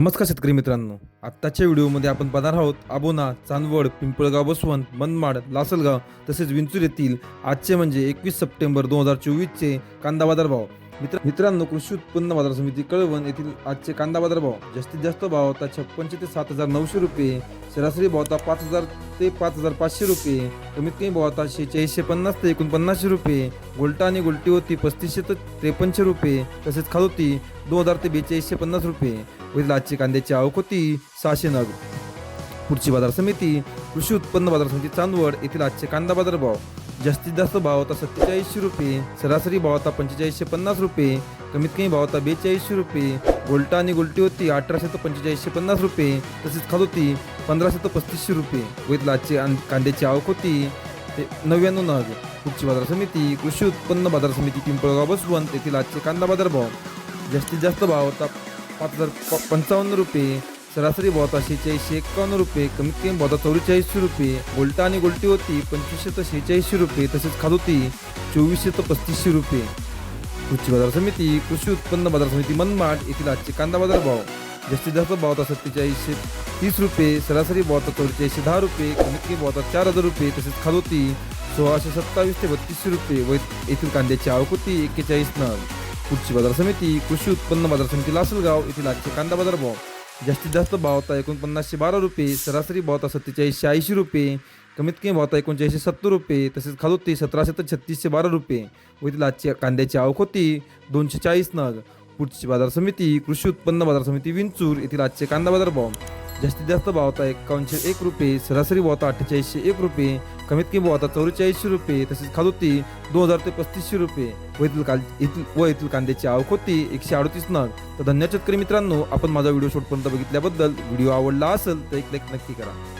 नमस्कार शेतकरी मित्रांनो. आत्ताच्या व्हिडिओमध्ये आपण पाहणार आहोत आबोना चांदवड पिंपळगाव बसवंत मनमाड लासलगाव तसेच विंचूर येथील आजचे म्हणजे एकवीस सप्टेंबर दोन हजार चोवीसचे कांदा बाजार भाव मित्र मित्रांनो कृषी उत्पन्न बाजार समिती कळवण येथील आजचे कांदा बाजार भाव जास्तीत जास्त भाव आता छप्पनशे ते सात हजार नऊशे रुपये सरासरी भाव आता पाच हजार ते पाच हजार पाचशे रुपये. कमीत कमी भाव होता पन्नास ते एकोणपन्नासशे रुपये. गोल्टा आणि गुलटी होती पस्तीसशे ते त्रेपन्नशे रुपये. तसेच खाल होती दोन हजार ते बेचाळीसशे पन्नास रुपये. वरील आजची कांद्याची आवक होती सहाशे नग. पुढची बाजार समिती कृषी उत्पन्न बाजार समिती चांदवड येथील आजचे कांदा बाजार भाव. जास्तीत जास्त भाव होता सत्तेचाळीसशे रुपये. सरासरी भाव होता पंचेचाळीसशे पन्नास रुपये. कमीत कमी भाव होता बेचाळीसशे रुपये. गोल्टा आणि गोल्टी होती अठराशे तर पंचेचाळीसशे पन्नास रुपये. तसेच खात होती पंधराशे तर पस्तीसशे रुपये. वरील कांद्याची आवक होती. ते नव्याण्णव नग. पुढची बाजार समिती कृषी उत्पन्न बाजार समिती पिंपळगाव बसवंत तेथील आजचे कांदा बाजार भाव जास्तीत जास्त भाव होता पाच हजार प- पंचावन्न रुपये. सरासरी भाव होता शेहेचाळीसशे एक्कावन्न रुपये. कमीत कमी भाव होता चौवेचाळीसशे रुपये. गोल्टा आणि गोल्टी होती पंचवीसशे तर शेहेचाळीसशे रुपये. तसेच खात होती चोवीसशे तर पस्तीसशे रुपये. कृषी बाजार समिती कृषी उत्पन्न बाजार समिती मनमाड येथील आजचे कांदा बाजार भाव जास्तीत जास्त भाव तर सत्तेचाळीसशे तीस रुपये सरासरी भाव तर चौवेचाळीसशे दहा रुपये कमी भाव तर चार हजार रुपये तसेच खालोती सोळाशे सत्तावीस ते बत्तीसशे रुपये व येथील कांद्याची आवक होती एक्केचाळीस नग. कृषी बाजार समिती कृषी उत्पन्न बाजार समिती लासलगाव येथील आजचे कांदा बाजार भाव जास्तीत जास्त भाव तर एकोणपन्नासशे बारा रुपये सरासरी भाव तर सत्तेचाळीसशे ऐंशी रुपये कमीत कमी भाव होता एकोणचाळीसशे सत्तर रुपये तसेच खाल होती सतराशे तर छत्तीसशे बारा रुपये. व येथील आजची कांद्याची आवक होती दोनशे चाळीस नग. पुढची बाजार समिती कृषी उत्पन्न बाजार समिती विंचूर येथील आजचे कांदा बाजार भाव. जास्तीत जास्त भाव होता एकावनशे एक रुपये सरासरी भाव होता अठ्ठेचाळीसशे एक रुपये कमीत कमी भाव होता चौवेचाळीसशे रुपये तसेच खाल होती दोन हजार ते पस्तीसशे रुपये. व येथील काल येथील व येथील कांद्याची आवक होती एकशे अडतीस नग. तर धन्यवाद शेतकरी मित्रांनो आपण माझा व्हिडिओ शेवटपर्यंत बघितल्याबद्दल व्हिडिओ आवडला असेल तर एक लाईक नक्की करा.